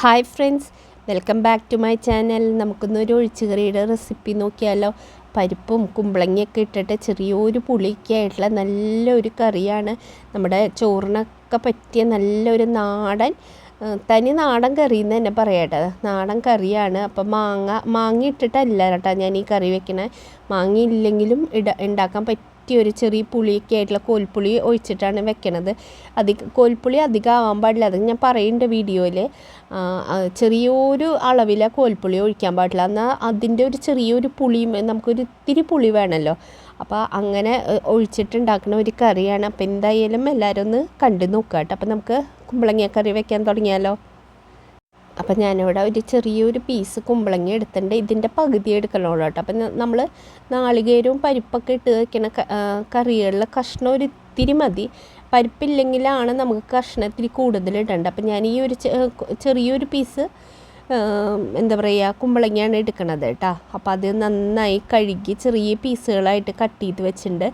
Hi friends welcome back to my channel. നമുക്കൊന്നൊരു ഒഴിച്ചുകറിയുടെ recipe നോക്കിയാലോ? പരിപ്പും കുമ്പളങ്ങിയൊക്കെ ഇട്ടിട്ട് ചെറിയൊരു പുളിയൊക്കെ ആയിട്ടുള്ള നല്ലൊരു കറിയാണ്. നമ്മുടെ ചോറിനൊക്കെ പറ്റിയ നല്ലൊരു നാടൻ തനി നാടൻ കറി എന്ന് തന്നെ പറയട്ടെ നാടൻ കറിയാണ്. അപ്പം മാങ്ങ മാങ്ങ ഇട്ടിട്ടല്ല കേട്ടോ ഞാൻ ഈ കറി വെക്കണേ. മാങ്ങ ഇല്ലെങ്കിലും ഇട ഉണ്ടാക്കാൻ പറ്റിയ ഒരു ചെറിയ പുളിയൊക്കെ ആയിട്ടുള്ള കോൽപ്പുളി ഒഴിച്ചിട്ടാണ് വെക്കണത്. അധിക കോൽപ്പുളി അധികം ആവാൻ പാടില്ല. അത് ഞാൻ പറയുന്നുണ്ട് വീഡിയോയിൽ. ചെറിയൊരു അളവിലെ കോൽപ്പുളി ഒഴിക്കാൻ പാടില്ല. എന്നാൽ അതിന്റെ ഒരു ചെറിയൊരു പുളിയും നമുക്കൊരു ഇത്തിരി പുളി വേണമല്ലോ. അപ്പോൾ അങ്ങനെ ഒഴിച്ചിട്ടുണ്ടാക്കുന്ന ഒരു കറിയാണ്. അപ്പോൾ എന്തായാലും എല്ലാവരും ഒന്ന് കണ്ടു നോക്കുക കേട്ടോ അപ്പോൾ നമുക്ക് കുമ്പളങ്ങ കറി വെക്കാൻ തുടങ്ങിയാലോ? അപ്പം ഞാനിവിടെ ഒരു ചെറിയൊരു പീസ് കുമ്പളങ്ങി എടുത്തിട്ടുണ്ട്. ഇതിന്റെ പകുതി എടുക്കണുള്ളൂ കേട്ടോ. അപ്പം നമ്മൾ നാളികേരവും പരിപ്പൊക്കെ ഇട്ട് വയ്ക്കണ കറികളിലെ കഷ്ണം ഒരു ഇത്തിരി മതി. പരിപ്പില്ലെങ്കിലാണ് നമുക്ക് കഷ്ണം ഇത്തിരി കൂടുതൽ ഇടേണ്ടത്. അപ്പം ഞാൻ ഈ ഒരു ചെറിയൊരു പീസ് എന്താ പറയുക കുമ്പളങ്ങയാണ് എടുക്കണത് കേട്ടോ. അപ്പോൾ അത് നന്നായി കഴുകി ചെറിയ പീസുകളായിട്ട് കട്ട് ചെയ്ത് വെച്ചിട്ടുണ്ട്.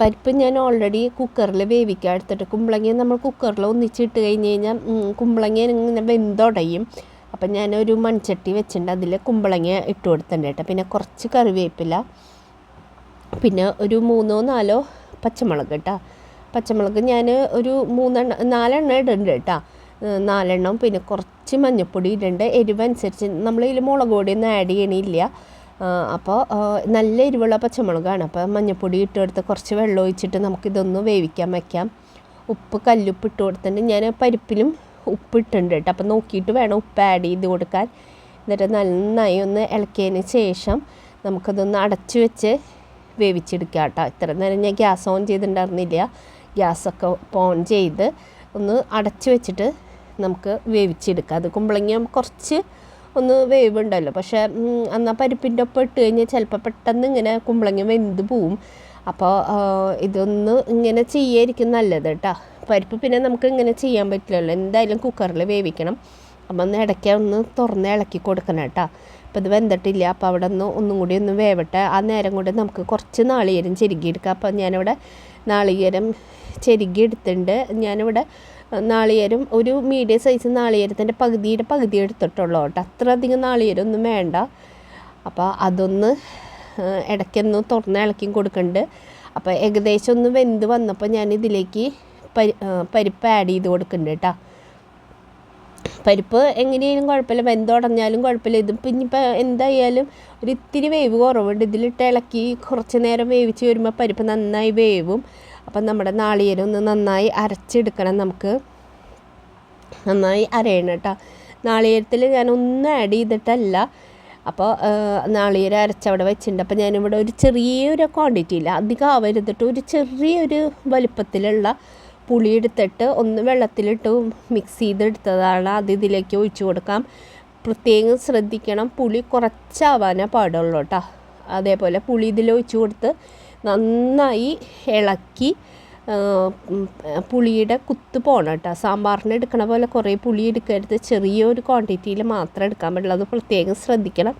പരിപ്പ് ഞാൻ ഓൾറെഡി കുക്കറിൽ വേവിക്കാൻ എടുത്തിട്ട് കുമ്പളങ്ങ നമ്മൾ കുക്കറിൽ ഒന്നിച്ചിട്ട് കഴിഞ്ഞ് കഴിഞ്ഞാൽ കുമ്പളങ്ങയെ കുമ്പളങ്ങ ഇങ്ങനെ വെന്തുടയും. അപ്പം ഞാനൊരു മൺചട്ടി വെച്ചിട്ടുണ്ട്. അതിൽ കുമ്പളങ്ങ ഇട്ട് കൊടുത്തിട്ടുണ്ട് കേട്ടോ. പിന്നെ കുറച്ച് കറിവേപ്പില പിന്നെ ഒരു മൂന്നോ നാലോ പച്ചമുളക് കേട്ടോ. പച്ചമുളക് ഞാൻ ഒരു മൂന്നെണ്ണം നാലെണ്ണം ഇടുന്നുണ്ട് കേട്ടോ. നാലെണ്ണം പിന്നെ കുറച്ച് മഞ്ഞൾപ്പൊടി ഇടുന്നുണ്ട് എരിവനുസരിച്ച് നമ്മളിതിൽ മുളക് പൊടിയൊന്നും ആഡ് ചെയ്യണില്ല. അപ്പോൾ നല്ല എരിവുള്ള പച്ചമുളകാണ്. അപ്പോൾ മഞ്ഞൾപ്പൊടി ഇട്ട് കൊടുത്ത് കുറച്ച് വെള്ളം ഒഴിച്ചിട്ട് നമുക്കിതൊന്ന് വേവിക്കാൻ വയ്ക്കാം ഉപ്പ് കല്ലുപ്പ് ഇട്ട് കൊടുത്തിട്ട് ഞാൻ പരിപ്പിലും ഉപ്പ് ഇട്ടിട്ടുണ്ട് കേട്ടോ. അപ്പോൾ നോക്കിയിട്ട് വേണം ഉപ്പ് ആഡ് ചെയ്ത് കൊടുക്കാൻ. എന്നിട്ട് നന്നായി ഒന്ന് ഇളക്കിയതിന് ശേഷം നമുക്കതൊന്ന് അടച്ചു വെച്ച് വേവിച്ചെടുക്കുക കേട്ടോ. ഇത്ര നേരം ഞാൻ ഗ്യാസ് ഓൺ ചെയ്തിട്ടുണ്ടായിരുന്നില്ല. ഗ്യാസൊക്കെ ഓൺ ചെയ്ത് ഒന്ന് അടച്ചു വെച്ചിട്ട് നമുക്ക് വേവിച്ചെടുക്കാം. അത് കുമ്പളങ്ങ കുറച്ച് ഒന്ന് വേവുണ്ടല്ലോ പക്ഷേ എന്നാൽ പരിപ്പിന്റെ ഒപ്പം ഇട്ട് കഴിഞ്ഞാൽ ചിലപ്പോൾ പെട്ടെന്ന് ഇങ്ങനെ കുമ്പളങ്ങ വെന്ത് പോവും. അപ്പോൾ ഇതൊന്ന് ഇങ്ങനെ ചെയ്യായിരിക്കും നല്ലത് കേട്ടോ. പരിപ്പ് പിന്നെ നമുക്ക് ഇങ്ങനെ ചെയ്യാൻ പറ്റില്ലല്ലോ. എന്തായാലും കുക്കറിൽ വേവിക്കണം. അപ്പം ഒന്ന് ഇടയ്ക്ക് ഒന്ന് തുറന്ന് ഇളക്കി കൊടുക്കണം കേട്ടോ. അപ്പോൾ ഇത് വെന്തിട്ടില്ല. അപ്പോൾ അവിടെ ഒന്ന് ഒന്നും കൂടി ഒന്ന് വേവട്ടെ. ആ നേരം കൊണ്ട് നമുക്ക് കുറച്ച് നാളികേരം ചെരുകിയെടുക്കാം. അപ്പോൾ ഞാനിവിടെ നാളികേരം ചെരുകിയെടുത്തിട്ടുണ്ട്. ഞാനിവിടെ നാളികേരം ഒരു മീഡിയം സൈസ് നാളികേരത്തിന്റെ പകുതിയുടെ പകുതി എടുത്തിട്ടുള്ളൂ കേട്ടോ. അത്ര അധികം നാളികേരമൊന്നും വേണ്ട. അപ്പോൾ അതൊന്ന് ഇടയ്ക്കൊന്ന് തുറന്ന് ഇളക്കി കൊടുക്കുന്നുണ്ട് അപ്പോൾ ഏകദേശം ഒന്ന് വെന്ത് വന്നപ്പോൾ ഞാൻ ഇതിലേക്ക് പരി പരിപ്പ് ആഡ് ചെയ്ത് കൊടുക്കുന്നുണ്ട് കേട്ടോ. പരിപ്പ് എങ്ങനെയായാലും കുഴപ്പമില്ല. വെന്തുടഞ്ഞാലും കുഴപ്പമില്ല. ഇത് പിന്നെ ഇപ്പം എന്തായാലും ഒരു ഇത്തിരി വേവ് കുറവുണ്ട്. ഇതിലിട്ട് ഇളക്കി കുറച്ച് നേരം വേവിച്ച് വരുമ്പോൾ പരിപ്പ് നന്നായി വേവും. അപ്പം നമ്മുടെ നാളികേരം ഒന്ന് നന്നായി അരച്ചെടുക്കണം നമുക്ക്. നന്നായി അരയണം കേട്ടോ. നാളികേരത്തിൽ ഞാൻ ഒന്നും ആഡ് ചെയ്തിട്ടല്ല. അപ്പോൾ നാളികേരം അരച്ചവിടെ വെച്ചിട്ടുണ്ട്. അപ്പോൾ ഞാനിവിടെ ഒരു ചെറിയൊരു ക്വാണ്ടിറ്റിയിൽ അധികം ആവരുതിട്ട് ഒരു ചെറിയൊരു വലിപ്പത്തിലുള്ള പുളി എടുത്തിട്ട് ഒന്ന് വെള്ളത്തിലിട്ട് മിക്സ് ചെയ്തെടുത്തതാണ്. അത് ഇതിലേക്ക് ഒഴിച്ചു കൊടുക്കാം. പ്രത്യേകം ശ്രദ്ധിക്കണം. പുളി കുറച്ചാവാനേ പാടുള്ളൂ കേട്ടോ. അതേപോലെ പുളി ഇതിൽ ഒഴിച്ചു കൊടുത്ത് നന്നായി ഇളക്കി പുളിയുടെ കുത്ത് പോകണം കേട്ടോ. സാമ്പാറിന് എടുക്കണ പോലെ കുറേ പുളി എടുക്കരുത്. ചെറിയൊരു ക്വാണ്ടിറ്റിയിൽ മാത്രം എടുക്കാൻ പാടുള്ളൂ അത് പ്രത്യേകം ശ്രദ്ധിക്കണം.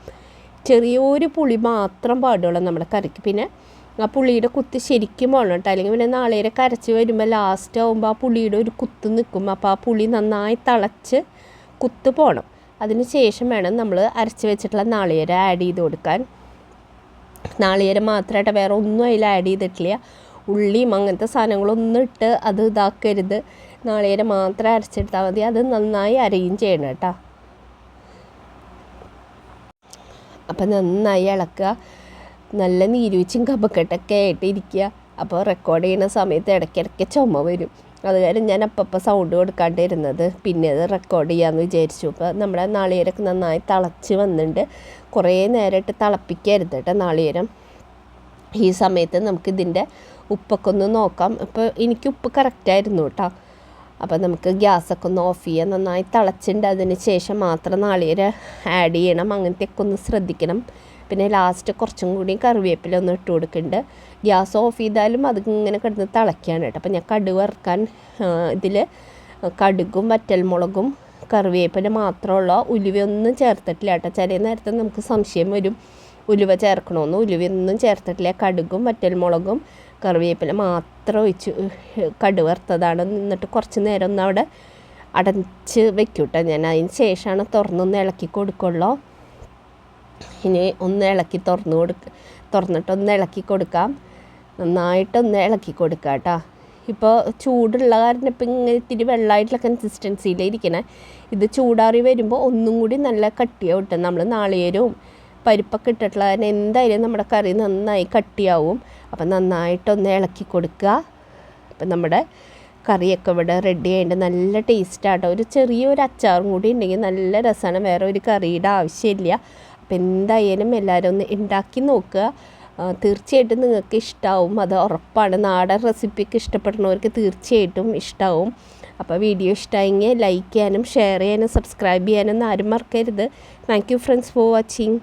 ചെറിയൊരു പുളി മാത്രം പാടുള്ളൂ നമ്മുടെ കറിക്ക്. പിന്നെ ആ പുളിയുടെ കുത്ത് ശരിക്കും പോകണം കേട്ടോ. അല്ലെങ്കിൽ പിന്നെ നാളേരെ കരച്ച് വരുമ്പോൾ ലാസ്റ്റ് ആകുമ്പോൾ ആ പുളിയുടെ ഒരു കുത്ത് നിൽക്കും. അപ്പോൾ ആ പുളി നന്നായി തിളച്ച് കുത്ത് പോകണം അതിന് ശേഷം വേണം നമ്മൾ അരച്ച് വെച്ചിട്ടുള്ള നാളികേരം ആഡ് ചെയ്ത് കൊടുക്കാൻ. നാളികേരം മാത്രമായിട്ട് വേറെ ഒന്നും അതിൽ ആഡ് ചെയ്തിട്ടില്ല. ഉള്ളിയും അങ്ങനത്തെ സാധനങ്ങളൊന്നും ഇട്ട് അത് ഇതാക്കരുത്. നാളികേരം മാത്രം അരച്ചെടുത്താൽ മതി. അത് നന്നായി അരയും ചെയ്യണം കേട്ടോ. അപ്പം നന്നായി ഇളക്കുക. നല്ല നീരുവച്ചും കപക്കെട്ടൊക്കെ ആയിട്ട് ഇരിക്കുക. അപ്പോൾ റെക്കോർഡ് ചെയ്യുന്ന സമയത്ത് ഇടയ്ക്കിടയ്ക്ക് ചുമ വരും. അത് കാരണം ഞാൻ അപ്പം സൗണ്ട് കൊടുക്കാണ്ടിരുന്നത്. പിന്നെ അത് റെക്കോർഡ് ചെയ്യാമെന്ന് വിചാരിച്ചു. അപ്പോൾ നമ്മുടെ നാളികേരമൊക്കെ നന്നായി തിളച്ച് വന്നിട്ടുണ്ട് കുറേ നേരമായിട്ട് തിളപ്പിക്കരുത് കേട്ടോ നാളികേരം. ഈ സമയത്ത് നമുക്കിതിന്റെ ഉപ്പൊക്കെ ഒന്ന് നോക്കാം. ഇപ്പോൾ എനിക്ക് ഉപ്പ് കറക്റ്റായിരുന്നു കേട്ടോ അപ്പോൾ നമുക്ക് ഗ്യാസൊക്കെ ഒന്ന് ഓഫ് ചെയ്യാം. നന്നായി തിളച്ചിട്ടുണ്ട് അതിന് ശേഷം മാത്രം നാളികേരം ആഡ് ചെയ്യണം. അങ്ങനത്തെയൊക്കെ ഒന്ന് ശ്രദ്ധിക്കണം. പിന്നെ ലാസ്റ്റ് കുറച്ചും കൂടി കറിവേപ്പില ഒന്ന് ഇട്ട് കൊടുക്കുന്നുണ്ട് ഗ്യാസ് ഓഫ് ചെയ്താലും അത് ഇങ്ങനെ കിടന്ന് തിളയ്ക്കുകയാണ് കേട്ടോ. അപ്പോൾ ഞാൻ കടുക് വറുക്കാൻ ഇതിൽ കടുകും വറ്റൽമുളകും കറിവേപ്പില മാത്രമുള്ള ഉലുവയൊന്നും ചേർത്തിട്ടില്ല കേട്ടോ. ചില നേരത്തെ നമുക്ക് സംശയം വരും. ഉലുവ ചേർക്കണമെന്ന് ഉലുവയൊന്നും ചേർത്തിട്ടില്ല. കടുകും വറ്റൽമുളകും കറിവേപ്പില മാത്രം ഒഴിച്ച് കടു വറുത്തതാണ്. എന്നിട്ട് കുറച്ച് നേരം ഒന്ന് അവിടെ അടച്ച് വെക്കൂട്ടോ ഞാൻ. അതിന് ശേഷമാണ് തുറന്നൊന്ന് ഇളക്കി കൊടുക്കുള്ളൂ. ഇനി ഒന്ന് ഇളക്കി തുറന്നു കൊടുക്ക തുറന്നിട്ട് ഒന്ന് ഇളക്കി കൊടുക്കാം. നന്നായിട്ട് നന്നായിട്ടൊന്ന് ഇളക്കി കൊടുക്കാം കേട്ടോ. ഇപ്പോൾ ചൂടുള്ള കാരണം ഇപ്പം ഇങ്ങനെ ഇത്തിരി വെള്ളമായിട്ടുള്ള കൺസിസ്റ്റൻസിയിലിരിക്കണേ ഇത് ചൂടാറി വരുമ്പോൾ ഒന്നും കൂടി നല്ല കട്ടിയാവും കിട്ടും. നമ്മൾ നാളികേരവും പരിപ്പൊക്കെ ഇട്ടിട്ടുള്ള കാരണം എന്തായാലും നമ്മുടെ കറി നന്നായി കട്ടിയാവും. അപ്പം നന്നായിട്ടൊന്ന് ഇളക്കി കൊടുക്കുക. അപ്പം നമ്മുടെ കറിയൊക്കെ ഇവിടെ റെഡി ആയിട്ട് നല്ല ടേസ്റ്റാട്ടോ ഒരു ചെറിയൊരു അച്ചാറും കൂടി ഉണ്ടെങ്കിൽ നല്ല രസമാണ്. വേറെ ഒരു കറിയുടെ ആവശ്യമില്ല. അപ്പം എന്തായാലും എല്ലാവരും ഒന്ന് ഉണ്ടാക്കി നോക്കുക. തീർച്ചയായിട്ടും നിങ്ങൾക്ക് ഇഷ്ടമാവും അത് ഉറപ്പാണ്. നാടൻ റെസിപ്പിക്ക് ഇഷ്ടപ്പെടുന്നവർക്ക് തീർച്ചയായിട്ടും ഇഷ്ടമാവും അപ്പോൾ വീഡിയോ ഇഷ്ടമായെങ്കിൽ ലൈക്ക് ചെയ്യാനും ഷെയർ ചെയ്യാനും സബ്സ്ക്രൈബ് ചെയ്യാനും ഒന്നും ആരും മറക്കരുത്. Thank you friends for watching